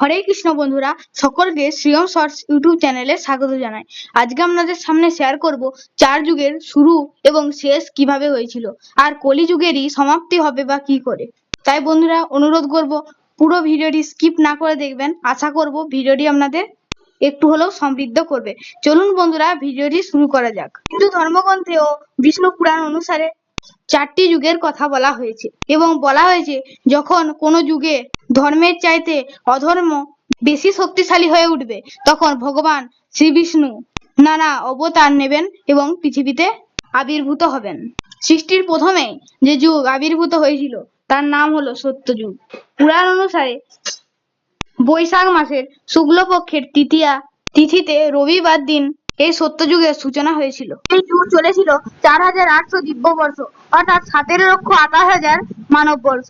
হরে কৃষ্ণ বন্ধুরা, সকলকে শ্রীয়ম shorts YouTube চ্যানেলে স্বাগত জানাই। আজকে আপনাদের সামনে শেয়ার করব চার যুগের শুরু এবং শেষ কীভাবে হয়েছিল, আর কলি যুগেরই সমাপ্তি হবে বা কি করে। তাই বন্ধুরা, অনুরোধ করব, পুরো ভিডিওটি স্কিপ না করে দেখবেন। আশা করব ভিডিওটি আপনাদের একটু হলেও সমৃদ্ধ করবে। চলুন বন্ধুরা, ভিডিওটি শুরু করা যাক। হিন্দু ধর্মগ্রন্থে ও বিষ্ণু পুরাণ অনুসারে চারটি যুগের কথা বলা হয়েছে এবং বলা হয়েছে, যখন কোনো যুগে ধর্মের চাইতে অধর্ম বেশি শক্তিশালী হয়ে উঠবে। তখন ভগবান শ্রী বিষ্ণু নানা অবতার নেবেন এবং পৃথিবীতে আবির্ভূত হবেন। সৃষ্টির প্রথমে যে যুগ আবির্ভূত হয়েছিল, তার নাম হলো সত্যযুগ। পুরাণ অনুসারে বৈশাখ মাসের শুক্লপক্ষের তৃতীয়া তিথিতে রবিবার দিন এই সত্যযুগের সূচনা হয়েছিল। এই যুগ চলেছিল চার হাজার আটশো দিব্য বর্ষ অর্থাৎ সতেরো লক্ষ আঠাশ হাজার মানব বর্ষ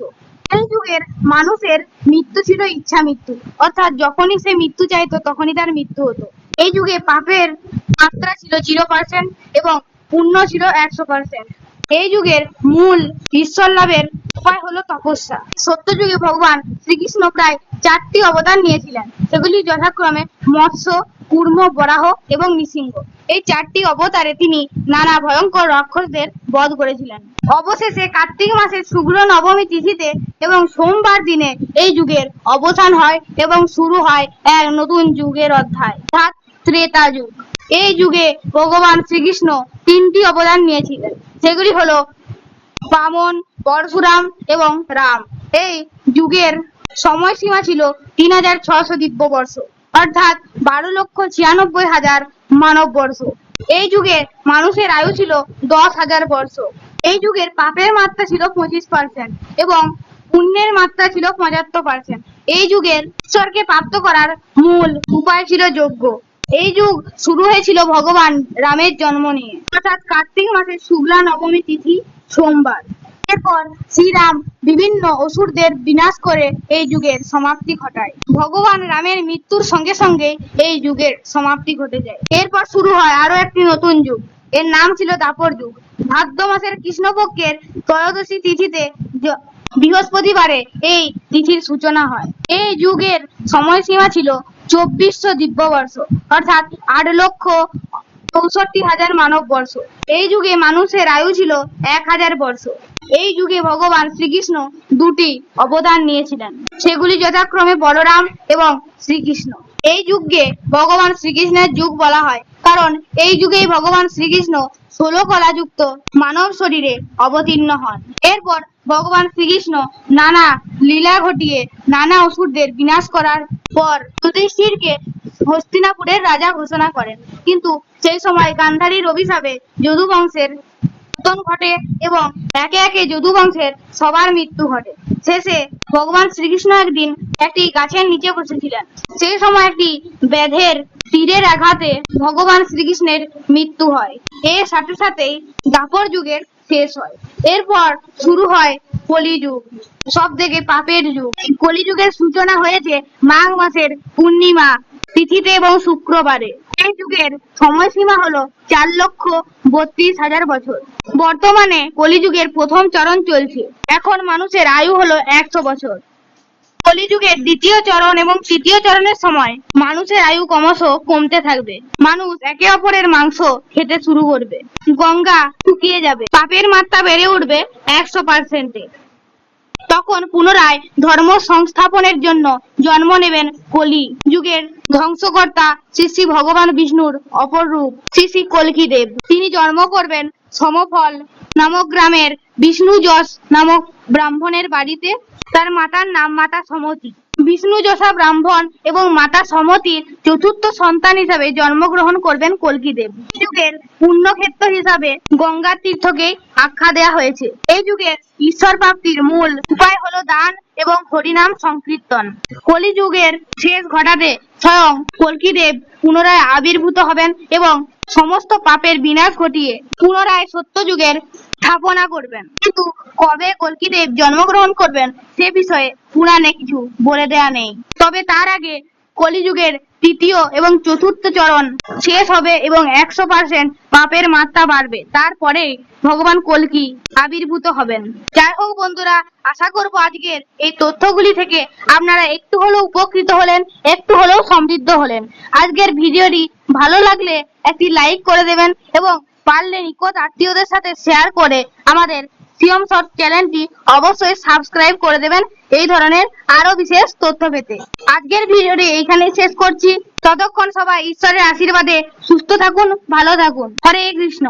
এই যুগের মানুষের মৃত্যু ছিল ইচ্ছা মৃত্যু। অর্থাৎ যখনই সে মৃত্যু চাইতো, তখনই তার মৃত্যু হতো। এই যুগে পাপের মাত্রা ছিল জিরো পার্সেন্ট এবং পুণ্য ছিল একশো পার্সেন্ট এই যুগের মূল ঈশ্বর লাভের উপায় হলো তপস্যা। সত্যযুগে ভগবান শ্রীকৃষ্ণ প্রায় চারটি অবদান নিয়েছিলেন। সেগুলি যথাক্রমে মৎস্য কুর্ম, বরাহ এবং নৃসিংহ। এই চারটি অবতারে তিনি নানা ভয়ঙ্কর রাক্ষসদের বধ করেছিলেন। অবশেষে কার্তিক মাসের শুক্ল নবমী তিথিতে এবং সোমবার দিনে এই যুগের অবসান হয় এবং শুরু হয় এক নতুন যুগের অধ্যায়, অর্থাৎ ত্রেতা যুগ। এই যুগে ভগবান শ্রীকৃষ্ণ তিনটি অবদান নিয়েছিলেন। সেগুলি হলো বামন, পরশুরাম এবং রাম। এই যুগের সময়সীমা ছিল তিন হাজার ছশো দিব্য বর্ষ অর্থাৎ বারো লক্ষ ছিয়ানব্বই হাজার মানব বর্ষ। এই যুগে মানুষের আয়ু ছিল দশ হাজার বর্ষ। এই যুগের পাপের মাত্রা ছিল পঁচিশ পার্সেন্ট এবং পুণ্যের মাত্রা ছিল পঁচাত্তর পার্সেন্ট এই যুগের ঈশ্বরকে প্রাপ্ত করার মূল উপায় ছিল যজ্ঞ। এই যুগ শুরু হয়েছিল ভগবান রামের জন্ম নিয়ে। অর্থাৎ কার্তিক মাসের শুক্লা নবমী তিথি সোমবার। এরপর শ্রীরাম বিভিন্ন অসুরদের বিনাশ করে এই যুগের সমাপ্তি ঘটায়। ভগবান রামের মৃত্যুর সঙ্গে সঙ্গে এই যুগের সমাপ্তি ঘটে যায়। এরপর শুরু হয় আরও একটি নতুন যুগ। এর নাম ছিল দাপর যুগ। ভাদ্র মাসের কৃষ্ণপক্ষের ত্রয়োদশী তিথিতে বৃহস্পতিবারে এই তিথির সূচনা হয়। এই যুগের সময়সীমা ছিল চব্বিশশো দিব্য বর্ষ অর্থাৎ আট লক্ষ চৌষট্টি হাজার মানব বর্ষ এই যুগে মানুষের আয়ু ছিল এক হাজার বর্ষ। এই যুগে ভগবান শ্রীকৃষ্ণ দুটি অবদান নিয়েছিলেন। সেগুলি যথাক্রমে বলরাম এবং শ্রীকৃষ্ণ। এই যুগকে ভগবান শ্রীকৃষ্ণের যুগ বলা হয়। কারণ এই যুগেই ভগবান শ্রীকৃষ্ণ ষোলো কলাযুক্ত মানব শরীরে অবতীর্ণ হন। এরপর ভগবান শ্রীকৃষ্ণ নানা লীলা ঘটিয়ে নানা অসুরদের বিনাশ করার পর যুধিষ্ঠিরকে হস্তিনাপুরের রাজা ঘোষণা করেন। কিন্তু সেই সময় গান্ধারীর অভিশাপে যদু বংশের পতন ঘটে এবং একে একে যদু বংশের সবার মৃত্যু ঘটে। শেষে ভগবান শ্রীকৃষ্ণ একদিন একটি গাছের নিচে বসেছিলেন। সেই সময় একটি ব্যাধের তীরের আঘাতে ভগবান শ্রীকৃষ্ণের মৃত্যু হয়। এর সাথে সাথেই দাপর যুগের শেষ হয়। এরপর শুরু হয় কলিযুগ। সব থেকে পাপের যুগ। কলিযুগের সূচনা হয়েছে মাঘ মাসের পূর্ণিমা তিথিতে এবং শুক্রবারে। এই যুগের সময়সীমা হলো চার লক্ষ বত্রিশ হাজার বছর। বর্তমানে কলিযুগের প্রথম চরণ চলছে। এখন মানুষের আয়ু হলো একশো বছর। কলিযুগের দ্বিতীয় চরণ এবং তৃতীয় চরণের সময় মানুষের আয়ু ক্রমশ কমতে থাকবে। মানুষ একে অপরের মাংস খেতে শুরু করবে। গঙ্গা শুকিয়ে যাবে। পাপের মাত্রা বেড়ে উঠবে একশো পার্সেন্টে তখন পুনরায় ধর্ম সংস্থাপনের জন্য জন্ম নেবেন কলি যুগের ধ্বংসকর্তা শ্রী শ্রী ভগবান বিষ্ণুর অপর রূপ শ্রী শ্রী কলকি দেব তিনি জন্ম করবেন সমফল নামক গ্রামের বিষ্ণু যশ নামক ব্রাহ্মণের বাড়িতে। তার মাতার নাম মাতা সমতি। বিষ্ণু যশা ব্রাহ্মণ এবং মাতা সমতির চতুর্থ সন্তান হিসাবে জন্মগ্রহণ করবেন কলকি দেব এই যুগের পুণ্যক্ষেত্র হিসাবে গঙ্গা তীর্থকে আখ্যা দেয়া হয়েছে। এই যুগের ঈশ্বর প্রাপ্তির মূল উপায় হলো দান এবং হরিনাম সংকীর্তন। কলিযুগের শেষ ঘটাতে স্বয়ং কলকিদেব পুনরায় আবির্ভূত হবেন এবং সমস্ত পাপের বিনাশ ঘটিয়ে পুনরায় সত্যযুগের স্থাপনা করবেন। কিন্তু কবে কলকিদেব জন্মগ্রহণ করবেন সে বিষয়ে পুরাণে কিছু বলে দেয়া নেই। তবে তার আগে কলিযুগের তৃতীয় এবং চতুর্থ চরণ শেষ হবে এবং একশো পার্সেন্ট পাপের মাত্রা বাড়বে। তারপরে ভগবান কলকি আবির্ভূত হবেন। যাই হোক বন্ধুরা, আশা করব আজকের এই তথ্যগুলি থেকে আপনারা একটু হলেও উপকৃত হলেন, একটু হলেও সমৃদ্ধ হলেন। আজকের ভিডিওটি ভালো লাগলে একটি লাইক করে দেবেন এবং পারলে নিকট আত্মীয়দের সাথে শেয়ার করে আমাদের সিএম শর্ট চ্যানেলটি অবশ্যই সাবস্ক্রাইব করে দেবেন। এই ধরনের আরও বিশেষ তথ্য পেতে। আজকের ভিডিওটি এইখানে শেষ করছি। ততক্ষণ সবাই ঈশ্বরের আশীর্বাদে সুস্থ থাকুন, ভালো থাকুন। হরে কৃষ্ণ।